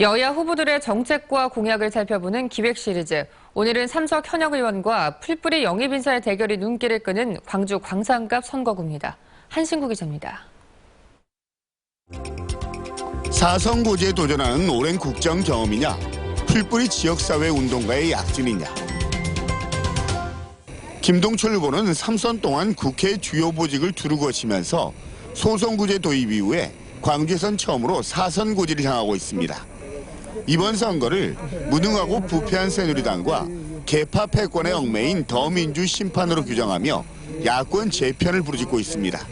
여야 후보들의 정책과 공약을 살펴보는 기획 시리즈. 오늘은 삼석 현역 의원과 풀뿌리 영입 인사의 대결이 눈길을 끄는 광주 광산갑 선거구입니다. 한신구 기자입니다. 사성고지에 도전하는 오랜 국정 경험이냐 풀뿌리 지역사회 운동가의 약진이냐 김동철 후보는 3선 동안 국회 주요 보직을 두루 거치면서 소송구제 도입 이후에 광주에선 처음으로 사선 고지를 향하고 있습니다. 이번 선거를 무능하고 부패한 새누리당과 개파 패권의 얽매인 더민주 심판으로 규정하며 야권 재편을 부르짖고 있습니다.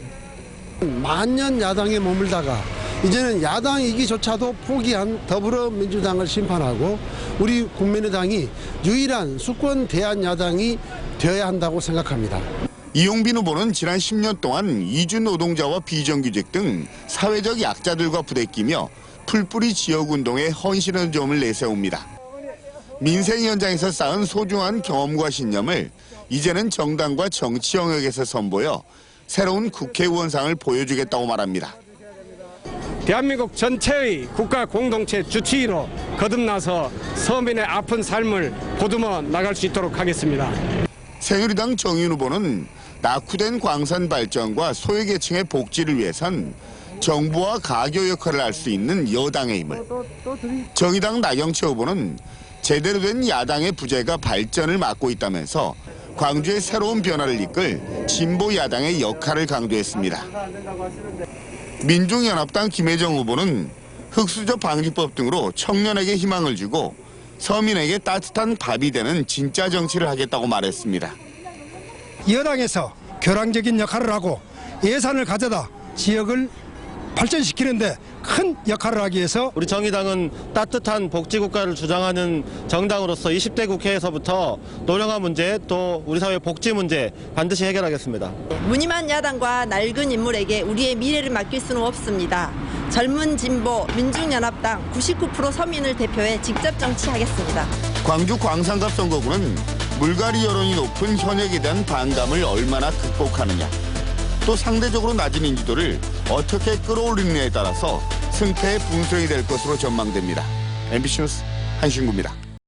만년 야당에 머물다가 이제는 야당이기조차도 포기한 더불어민주당을 심판하고 우리 국민의당이 유일한 수권 대한 야당이 되어야 한다고 생각합니다. 이용빈 후보는 지난 10년 동안 이주 노동자와 비정규직 등 사회적 약자들과 부대끼며 풀뿌리 지역운동에 헌신의 점을 내세웁니다. 민생 현장에서 쌓은 소중한 경험과 신념을 이제는 정당과 정치 영역에서 선보여 새로운 국회의원상을 보여주겠다고 말합니다. 대한민국 전체의 국가 공동체 주치의로 거듭나서 서민의 아픈 삶을 보듬어 나갈 수 있도록 하겠습니다. 새누리당 정윤 후보는 낙후된 광산 발전과 소외계층의 복지를 위해선 정부와 가교 역할을 할 수 있는 여당의 힘을 정의당 나경채 후보는 제대로 된 야당의 부재가 발전을 막고 있다면서 광주의 새로운 변화를 이끌 진보 야당의 역할을 강조했습니다. 민중연합당 김혜정 후보는 흑수저 방지법 등으로 청년에게 희망을 주고 서민에게 따뜻한 밥이 되는 진짜 정치를 하겠다고 말했습니다. 여당에서 교량적인 역할을 하고 예산을 가져다 지역을 발전시키는데 큰 역할을 하기 위해서 우리 정의당은 따뜻한 복지국가를 주장하는 정당으로서 20대 국회에서부터 노령화 문제 또 우리 사회 복지 문제 반드시 해결하겠습니다. 무늬만 야당과 낡은 인물에게 우리의 미래를 맡길 수는 없습니다. 젊은 진보 민중연합당 99% 서민을 대표해 직접 정치하겠습니다. 광주 광산갑 선거구는 물갈이 여론이 높은 현역에 대한 반감을 얼마나 극복하느냐 또 상대적으로 낮은 인지도를 어떻게 끌어올리느냐에 따라서 승패의 분수령이 될 것으로 전망됩니다. MBC 뉴스 한신구입니다.